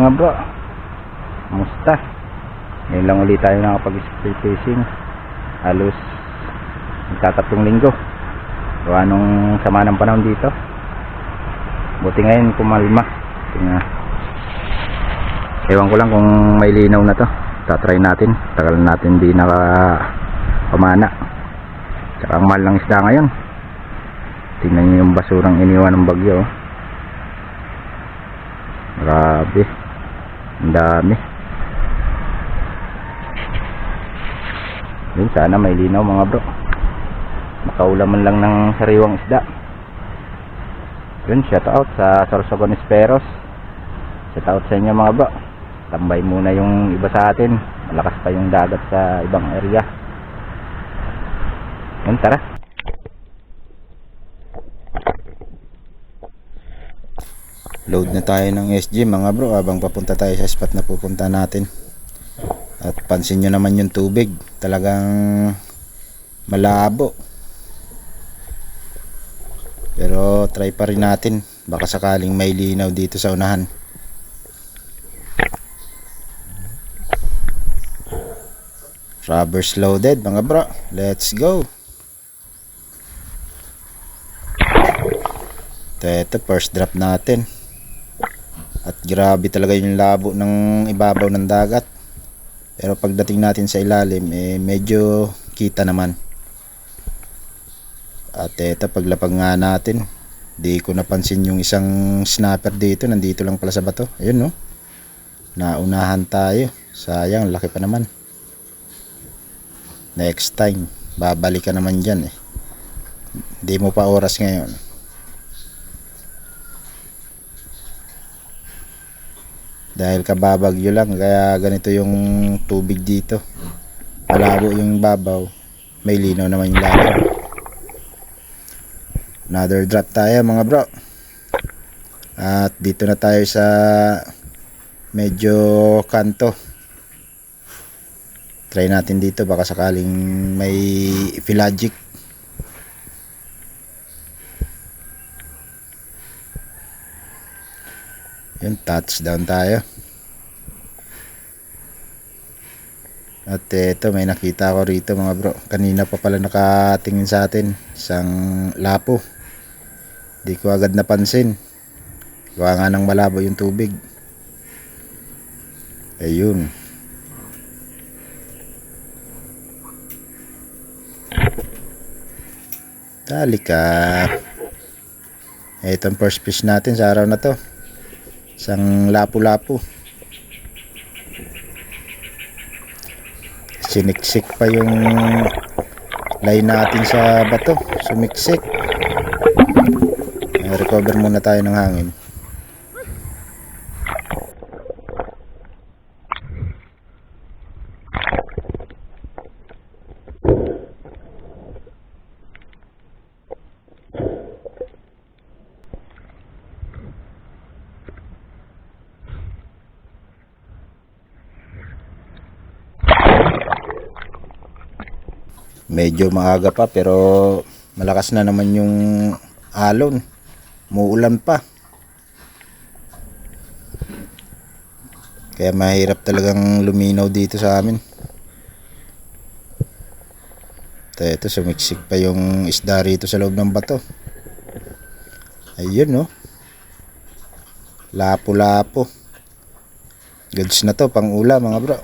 mga bro. Kumusta? Ngayon lang ulit tayo nakapag-speed fishing. Halos Magtatatlong linggo. Gawa nung sama ng panahon dito. Buti ngayon kumalma. Tingnan Ewan ko lang kung may linaw na to. Tatry natin. Tagal natin di naka Pamana Tsaka ang mahal ng isda ngayon. Tingnan nyo yung basurang iniwan ng bagyo oh. Grabe. Ang dami. Yun, sana may linaw mga bro. Makaulaman lang ng sariwang isda. Yun, shout out sa Sorsogon Esperos. Shout out sa inyo mga bro. Tambay muna yung iba sa atin. Malakas pa yung dagat sa ibang area. Yun, tara. Load na tayo ng SG mga bro habang papunta tayo sa spot na pupunta natin. At pansin nyo naman yung tubig talagang malabo. Pero try pa rin natin baka sakaling may linaw dito sa unahan. Rubbers loaded mga bro. Let's go. Ito first drop natin at grabe talaga yung labo ng ibabaw ng dagat. Pero pagdating natin sa ilalim, eh, medyo kita naman. At eto, paglapag nga natin, di ko napansin yung isang snapper dito. Nandito lang pala sa bato. Ayun no. Naunahan tayo. Sayang, laki pa naman. Next time, babalik ka naman dyan eh. Hindi mo pa oras ngayon. Dahil kababagyo lang kaya ganito yung tubig dito. Malabo yung babaw may linaw naman yung lalim another drop tayo mga bro. At dito na tayo sa medyo kanto. Try natin dito baka sakaling may pelagic Yun, touchdown tayo. At eto, may nakita ko rito mga bro. Kanina pa pala nakatingin sa atin. Isang lapo. Di ko agad napansin. Gawa nga ng malabo yung tubig. Ayun. Dali ka. Ito ang first fish natin sa araw na to isang lapu-lapu. Siniksik pa yung line natin sa bato. Sumiksik. Recover muna tayo ng hangin medyo maaga pa pero malakas na naman yung alon. Muulan pa. Kaya mahirap talagang luminaw dito sa amin. Ito, ito sumiksik pa yung isda rito sa loob ng bato. Ayun no lapo lapo goods na to pang ula mga bro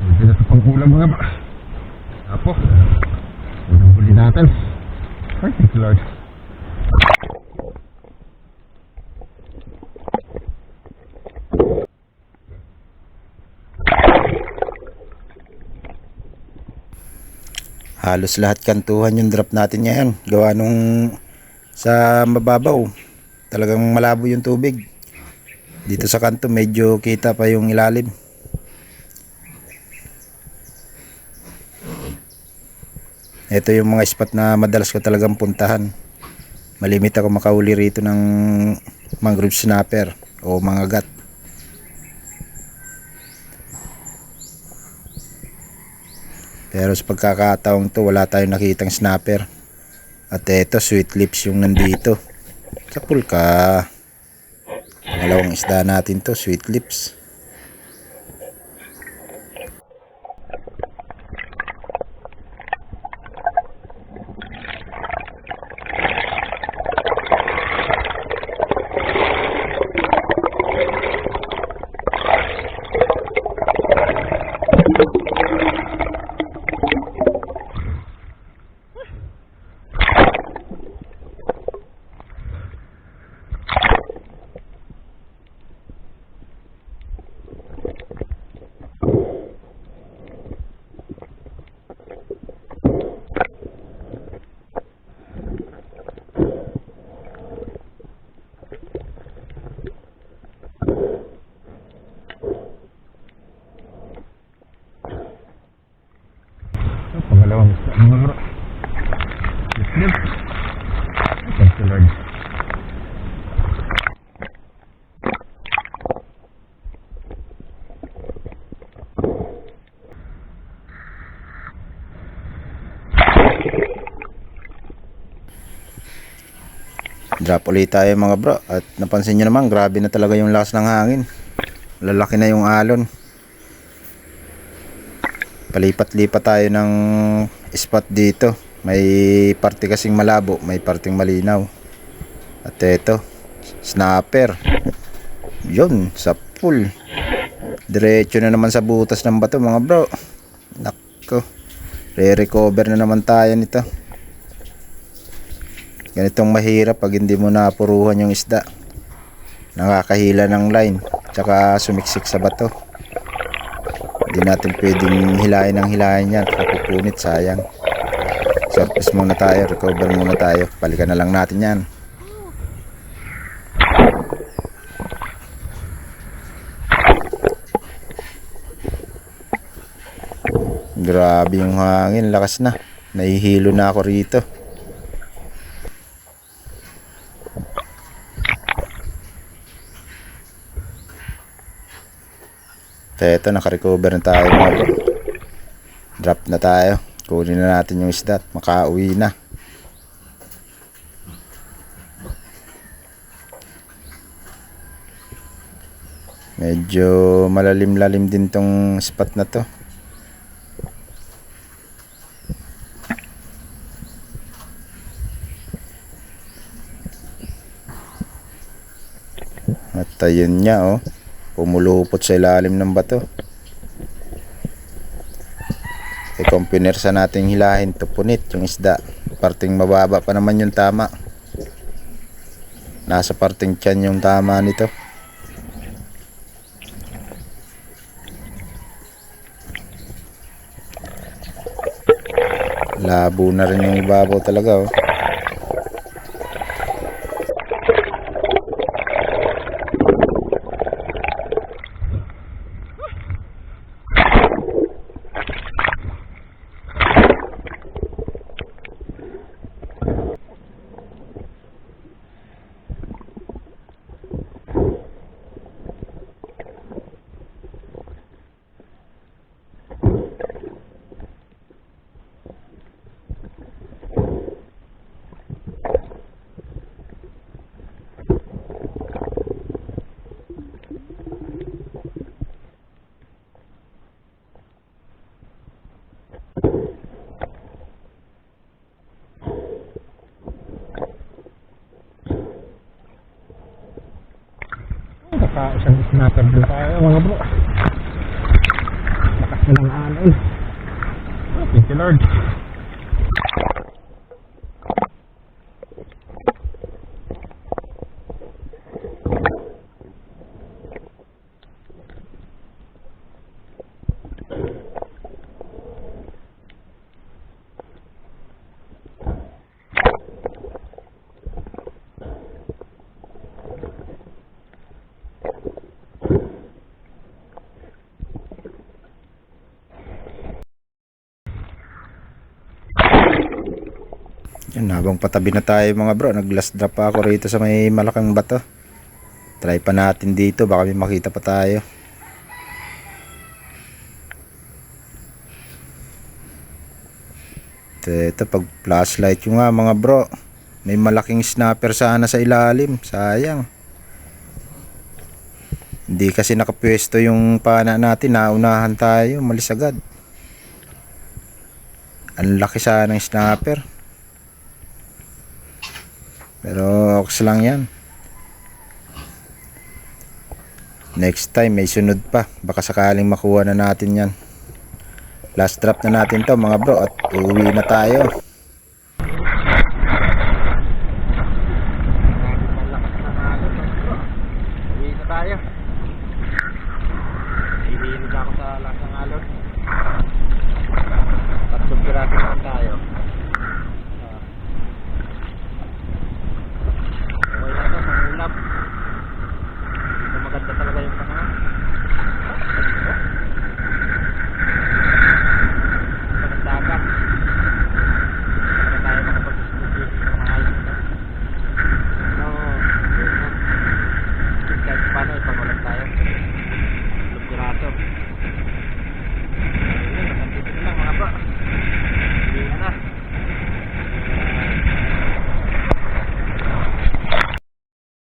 Hindi na ito pang ulam mga? Apo. Unang huli natin. Ay, thank you Lord. halos lahat kantuhan yung drop natin ngayon gawa nung sa mababaw talagang malabo yung tubig dito sa kanto medyo kita pa yung ilalim ito yung mga spot na madalas ko talagang puntahan malimit ako makauli rito ng mangrove snapper o mga gat. Pero sa pagkakataong to wala tayong nakitang snapper. At eto sweet lips yung nandito. Sa pulka. Pangalawang isda natin to sweet lips. Pangalawang isda mga bro. Itlog. Thank you Lord. Drop ulit tayo mga bro. At napansin nyo naman, grabe na talaga yung lakas ng hangin. Lalaki na yung alon. Palipat-lipat tayo ng spot dito. May parte kasing malabo, may parting malinaw. At eto, snapper. Yun, sa pool. Diretso na naman sa butas ng bato mga bro. Nako. Re-recover na naman tayo nito. Ganitong mahirap pag hindi mo napuruhan yung isda. Nakakahila ng line. Tsaka sumiksik sa bato. Hindi natin pwedeng hilahin ng hilahin yan. Kapupunit, sayang. Surface muna tayo. Recover muna tayo. Balikan na lang natin yan. Grabe yung hangin. Lakas na. Nahihilo na ako rito. Eto, nakarecover na tayo mga. Drop na tayo. Kunin na natin yung isda at makauwi na. Medyo malalim-lalim din tong spot na to. At niya oh. Pumulupot sa ilalim ng bato. E kung pinersa natin hilahin to punit yung isda. Parting mababa pa naman yung tama. Nasa parting tiyan yung tama nito. Labo na rin yung ibabaw talaga oh. Baka din tayo mga bro. Lakas na ng alon. Thank you Lord. Yan, habang patabi na tayo mga bro, nag last drop ako rito sa may malaking bato. Try pa natin dito. Baka may makita pa tayo. Ito, ito pag flashlight yung nga mga bro. May malaking snapper sana sa ilalim. Sayang. Hindi kasi nakapwesto yung pana natin. Naunahan tayo. Malis agad. Ang laki sana ng snapper. Pero oks lang yan. Next time may sunod pa. Baka sakaling makuha na natin yan. Last drop na natin to mga bro at uuwi na tayo.